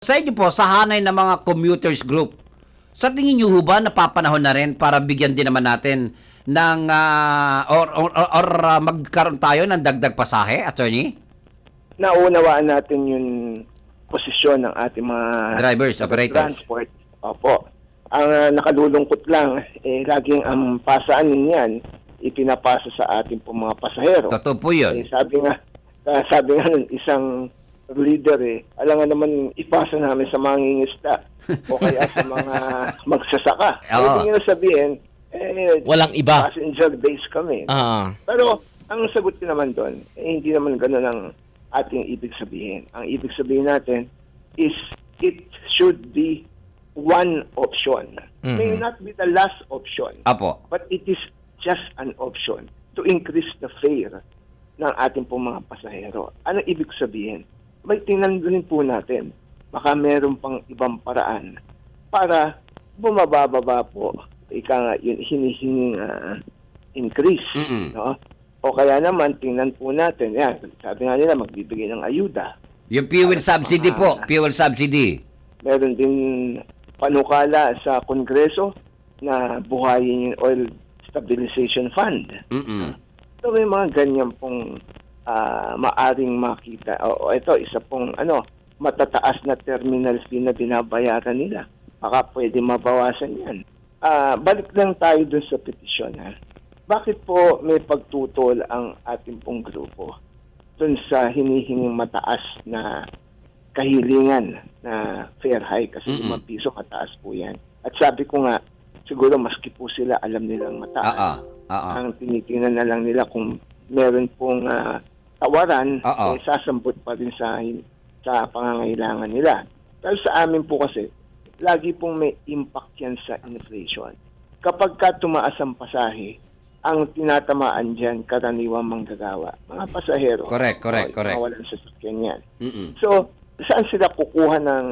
Sa inyo po, sa hanay ng mga commuters group, sa tingin niyo ho ba napapanahon na rin para bigyan din naman natin ng ah, or, or, or, or, ah, magkaroon tayo ng dagdag pasahe, attorney? Naunawaan natin yung posisyon ng ating mga Drivers, operators. transport. Opo. Ang ah, nakalulungkot lang, eh, laging ang pasaan niyan ipinapasa sa ating po mga pasahero. Totoo po yun. Eh, sabi nga, ah, sabi nga nun, isang leader eh, alam nga naman ipasa namin sa mga ngingisda o kaya sa mga magsasaka. Oo. Ibig nyo sabihin, eh, Walang iba. passenger-based kami. Ah. Pero ang sagot ko naman doon, eh, hindi naman gano'n ang ating ibig sabihin. Ang ibig sabihin natin is it should be one option. May Mhm. not be the last option, Apo. but it is just an option to increase the fare ng ating pong mga pasahero. Ano ibig sabihin? May tingnan din po natin. Baka meron pang ibang paraan para bumababa po ika nga yun hinihinging ah, increase. Mm-mm. No? O kaya naman, tingnan po natin, yan, sabi nga nila, magbibigay ng ayuda. Yung fuel subsidy po, fuel subsidy. Meron din panukala sa Kongreso na buhayin yung Oil Stabilization Fund. Mm-mm. So may mga ganyan pong ah, maaring makita. O, o ito, isa pong ano, matataas na terminal fee na binabayaran nila. Baka pwede mabawasan yan. Ah, balik lang tayo dun sa petisyon. Ha? Bakit po may pagtutol ang ating pong grupo dun sa hinihinging mataas na kahilingan na fair hike kasi limang piso kataas po yan. At sabi ko nga, siguro maski po sila alam nilang mataas. Ah, ah. ang tinitingnan na lang nila kung meron pong ah, tawaran, Oo. eh, sasambot pa rin sa, sa pangangailangan nila. Pero sa amin po kasi, lagi pong may impact yan sa inflation. Kapag ka tumaas ang pasahe, ang tinatamaan dyan, karaniwang manggagawa. Mga pasahero. Correct, correct, O, correct. Mawalan sa sakyan yan. Mm-mm. So, saan sila kukuha ng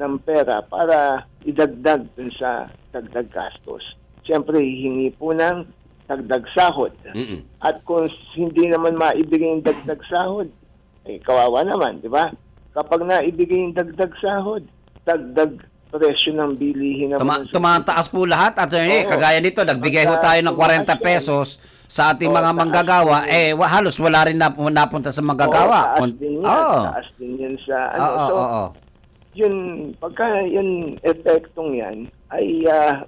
ng pera para idagdag dun sa dagdag gastos? Siyempre, hihingi po ng dagdag sahod. Mm-mm. At kung hindi naman maibigay yung dagdag sahod, eh, kawawa naman, di ba? Kapag naibigay yung dagdag sahod, dagdag presyo ng bilihin Tuma- naman. sa- tumataas po lahat, attorney. Oo. Kagaya nito, nagbigay ho tayo ng 40 tumaas yan, pesos sa ating Oo, mga taas manggagawa. din yun. Eh, wa- halos wala rin nap- napunta sa Oo, manggagawa. taas Kun- din yan. Oo. Taas din yan sa ano. Oo, so, oo, oo. yun, pagka yun epektong yan, ay ah,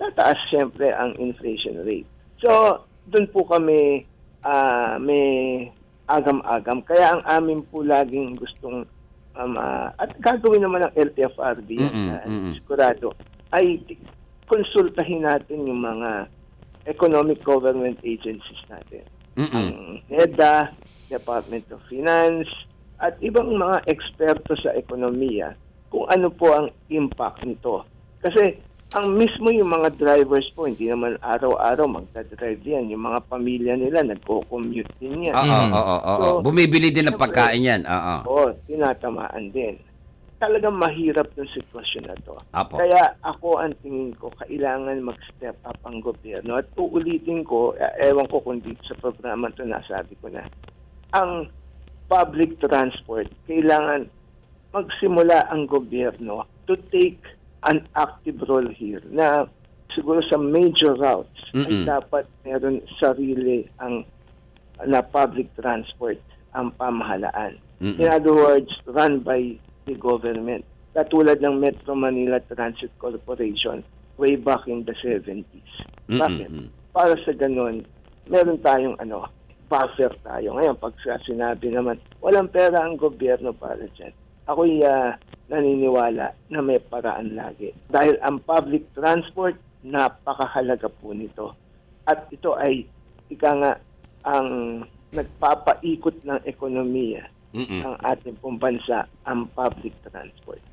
tataas siyempre ang inflation rate. So, doon po kami ah, may agam-agam. Kaya ang amin po laging gustong um, ah, at gagawin naman ng LTFRB ah, sigurado, ay konsultahin natin yung mga economic government agencies natin Mm-mm. ang NEDA, Department of Finance, at ibang mga eksperto sa ekonomiya kung ano po ang impact nito. Kasi ang mismo yung mga drivers po, hindi naman araw-araw magdadrive yan. Yung mga pamilya nila, nagko-commute din yan. Oo, Mm. oo, oo, Bumibili din ng pagkain yan. Oo. Oo, tinatamaan din. Talagang mahirap ng sitwasyon na to. Apo. Kaya ako ang tingin ko, kailangan mag-step up ang gobyerno. At uulitin ko, eh, ewan ko kung dito sa programa to nasabi ko na, ang public transport, kailangan magsimula ang gobyerno to take an active role here na siguro sa major routes ay Mm-mm. dapat meron sarili ang na public transport ang pamahalaan. Mm-mm. In other words, run by the government. Katulad ng Metro Manila Transit Corporation way back in the 70s. Mm-mm. Bakit? Para sa ganun, meron tayong ano, buffer tayo. Ngayon, pag sinabi naman, walang pera ang gobyerno para dyan. Ako'y ah, naniniwala na may paraan lagi. Dahil ang public transport, napakahalaga po nito. At ito ay, ika nga, ang nagpapaikot ng ekonomiya Mm-mm. ng ating pong bansa ang public transport.